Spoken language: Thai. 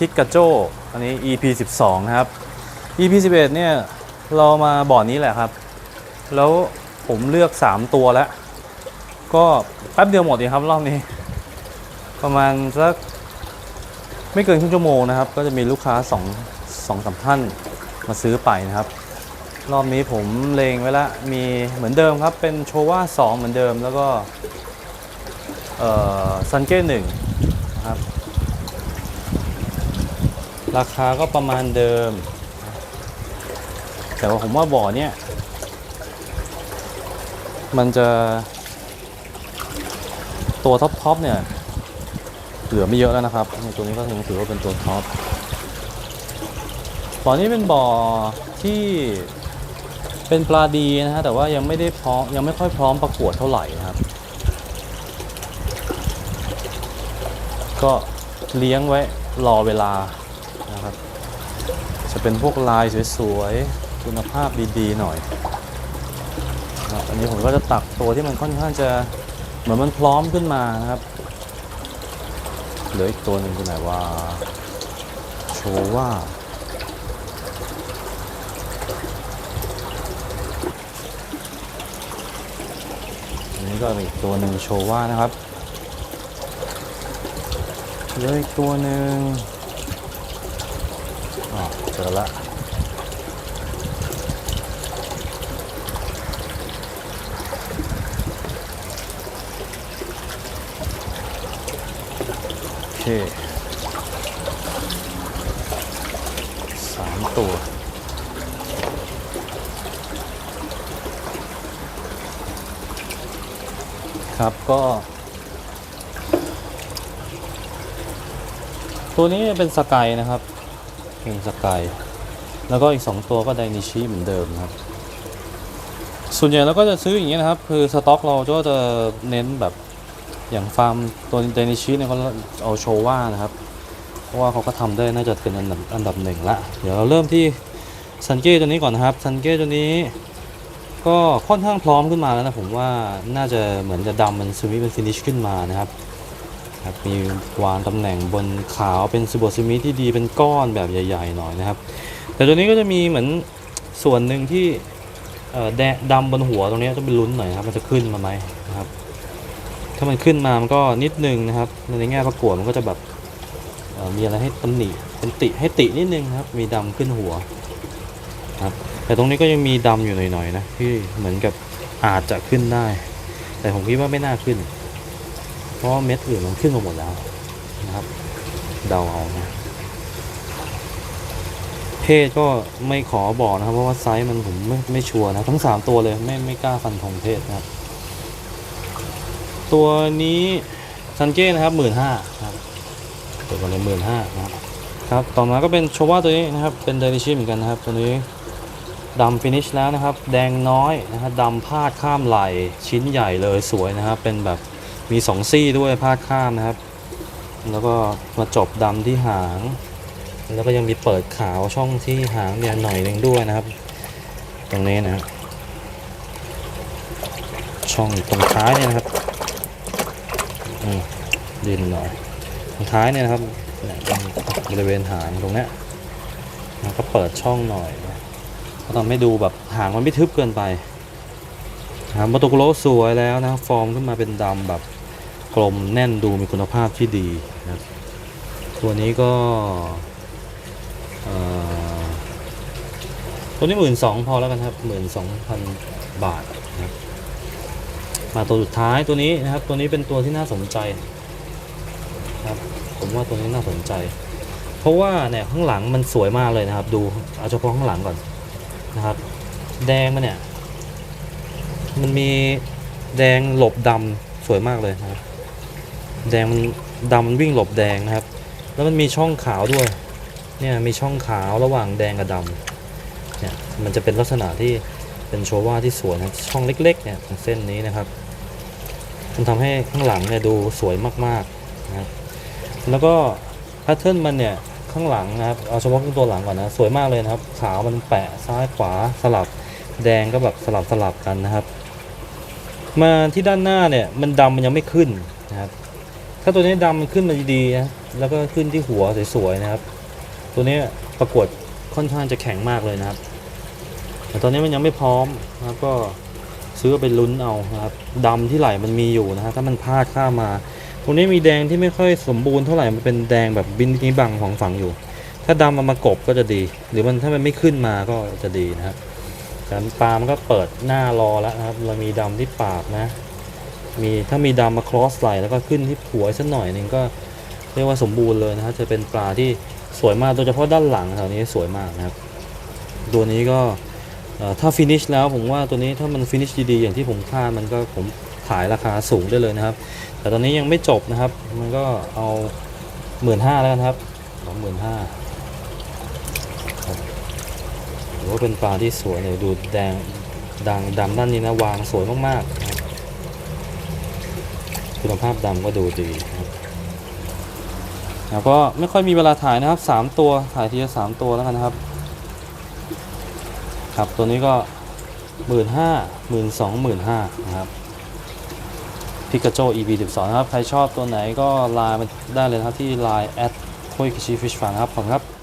ทิกกาโจอันนี้ EP 12นะครับ EP 11เนี่ยเรามาบ่อนี้แหละครับ แล้วผมเลือก 3 ตัวแล้ว ก็แป๊บเดียวหมดเองครับรอบนี้ ประมาณสักไม่เกินครึ่งชั่วโมงนะครับ ก็จะมีลูกค้า2 2สามท่านมาซื้อไปนะครับ รอบนี้ผมเลงไว้แล้วมีเหมือนเดิมครับ เป็นโชว่า2เหมือนเดิมแล้วก็ซันเก้หนึ่งนะครับ ราคาก็ประมาณเดิม แต่ว่าผมว่าบ่อเนี่ย มันจะ ตัวท็อปทอปเนี่ย เหลือไม่เยอะแล้วนะครับ ตัวนี้ก็ถือว่าเป็นตัวท็อปบ่อนี้เป็นบ่อที่เป็นปลาดีนะฮะแต่ว่ายังไม่ได้พร้อมยังไม่ค่อยพร้อมประกวดเท่าไหร่นะครับ ก็เลี้ยงไว้รอเวลา นะครับ จะเป็นพวกลายสวยๆ คุณภาพดีๆหน่อยนะอันนี้ผมก็จะตักตัวที่มันค่อนข้างจะเหมือนมันพร้อมขึ้นมานะครับเหลืออีกตัวหนึ่งคือไหนว่าโชว่าอันนี้ก็อีกตัวหนึ่งโชว่านะครับเหลืออีกตัวหนึ่ง อ๋อเจอละโอเคสามตัวครับก็ ตัวนี้เป็นสกายนะครับ เป็นสกายแล้วก็อีก 2 ตัวก็ไดนิชิเหมือนเดิมนะครับ ส่วนใหญ่เราก็จะซื้ออย่างนี้ยนะครับ คือสต็อกเราก็จะเน้นแบบอย่างฟาร์มตัวไดนิชิเนี่ยเขาเอาโชว่านะครับ เพราะว่าเขาก็ทำได้น่าจะเป็นอันดับอันดับหนึ่งละ เดี๋ยวเราเริ่มที่ซันเก้ตัวนี้ก่อนนะครับซันเก้ตัวนี้ก็ค่อนข้างพร้อมขึ้นมาแล้วนะผมว่าน่าจะเหมือนจะดำมันซูมิเป็นฟินิชขึ้นมานะครับ ครับมีวางตำแหน่งบนขาวเป็นซูโบซูมิที่ดีเป็นก้อนแบบใหญ่ ๆ หน่อยนะครับ แต่ตัวนี้ก็จะมีเหมือนส่วนหนึ่งที่แดงดำบนหัวตรงนี้ต้องเป็นลุ้นหน่อยครับมันจะขึ้นมาไหมนะครับ ถ้ามันขึ้นมามันก็นิดนึงนะครับ ในแง่ประกวดมันก็จะแบบมีอะไรให้ตำหนิเป็นติให้ตินิดนึงครับ มีดำขึ้นหัวครับ แต่ตรงนี้ก็ยังมีดำอยู่หน่อยๆนะที่เหมือนกับอาจจะขึ้นได้ แต่ผมคิดว่าไม่น่าขึ้น เพราะเม็ดอื่นมันขึ้นมาหมดแล้วนะครับ เดาเอานะเพศก็ไม่ขอบอกนะครับ เพราะว่าไซส์มันผมไม่ไม่ชัวร์นะทั้งสามตัวเลยไม่ไม่กล้าฟันธงเพศนะครับ ตัวนี้ซันเก้นะครับหมื่นห้าครับตัวกันเลยหมื่นห้านะครับครับต่อมาก็เป็นโชว่าตัวนี้นะครับเป็นเดลิชิเหมือนกันนะครับ ตัวนี้ดำฟินิชแล้วนะครับ แดงน้อยนะครับดำพาดข้ามไหลชิ้นใหญ่เลยสวยนะครับ เป็นแบบ มีสองซี่ด้วยพาดข้ามนะครับ แล้วก็มาจบดำที่หาง แล้วก็ยังมีเปิดขาวช่องที่หางเนี่ยหน่อยหนึ่งด้วยนะครับ ตรงนี้นะช่องตรงท้ายเนี่ยนะครับดินหน่อยตรงท้ายเนี่ยนะครับบริเวณหางตรงนี้ยแล้วก็เปิดช่องหน่อยนะก็ทำให้ดูแบบหางมันไม่ทึบเกินไปนะครับมาตโกโรสวยแล้วนะฟอร์มขึ้นมาเป็นดำแบบ กลมแน่นดูมีคุณภาพที่ดีนะครับตัวนี้ก็ตัวนี้หมื่นสองพอแล้วกันครับหมื่นสองพันบาทนะครับมาตัวสุดท้ายตัวนี้นะครับ ตัวนี้เป็นตัวที่น่าสนใจนะครับผมว่าตัวนี้น่าสนใจ เพราะว่าเนี่ยข้างหลังมันสวยมากเลยนะครับ ดูเอาเฉพาะข้างหลังก่อนนะครับ แดงมันเนี่ย มันมีแดงหลบดำสวยมากเลยนะครับ แดงมันดำมันวิ่งหลบแดงนะครับ แล้วมันมีช่องขาวด้วย เนี่ยมีช่องขาวระหว่างแดงกับดำเนี่ยมันจะเป็นลักษณะที่เป็นโชว่าที่สวยนะช่องเล็กๆเนี่ยตรงเส้นนี้นะครับมันทำให้ข้างหลังเนี่ยดูสวยมากๆนะครับแล้วก็แพทเทิร์นมันเนี่ยข้างหลังนะครับเอาเฉพาะตัวหลังก่อนนะสวยมากเลยนะครับ ขาวมันแปะซ้ายขวาสลับแดงก็แบบสลับสลับกันนะครับ มาที่ด้านหน้าเนี่ยมันดำมันยังไม่ขึ้นนะครับ ถ้าตัวนี้ดำมันขึ้นมาดีๆนะแล้วก็ขึ้นที่หัวสวยๆนะครับ ตัวนี้ประกวดค่อนข้างจะแข็งมากเลยนะครับ แต่ตอนนี้มันยังไม่พร้อมนะครับก็ซื้อไปลุ้นเอานะครับดำที่ไหลมันมีอยู่นะฮะถ้ามันพลาดข้ามา ตรงนี้มีแดงที่ไม่ค่อยสมบูรณ์เท่าไหร่มันเป็นแดงแบบบินนี้บังของฝังอยู่ ถ้าดำมันมากบก็จะดี หรือมันถ้ามันไม่ขึ้นมาก็จะดีนะครับแต่ปลามันก็เปิดหน้ารอแล้วนะครับเรามีดำที่ปากนะ มีถ้ามีดำมาครอสไหลแล้วก็ขึ้นที่หัวสักหน่อยหนึ่งก็เรียกว่าสมบูรณ์เลยนะฮะจะเป็นปลาที่สวยมากโดยเฉพาะด้านหลังแถวนี้สวยมากนะครับ ตัวนี้ก็ถ้าฟินิชแล้วผมว่าตัวนี้ถ้ามันฟินิชดีๆอย่างที่ผมคาดมันก็ผมขายราคาสูงได้เลยนะครับ แต่ตอนนี้ยังไม่จบนะครับ มันก็เอาหมื่นห้าแล้วกันครับสองหมื่นห้าถือว่าเป็นปลาที่สวยเลยดูแดงดังดำด้านนี้นะวางสวยมากๆนะ คุณภาพดำก็ดูดีครับแล้วก็ไม่ค่อยมีเวลาถ่ายนะครับสามตัวถ่ายทีละสามตัวแล้วกันนะครับ ครับตัวนี้ก็หมื่นห้าหมื่นสองหมื่นห้านะครับพิกาโจ EP 12นะครับ ใครชอบตัวไหนก็ไลน์มาได้เลยนะครับที่ไลน์แอดโคยคิชิฟิชฟังครับ ขอบคุณครับ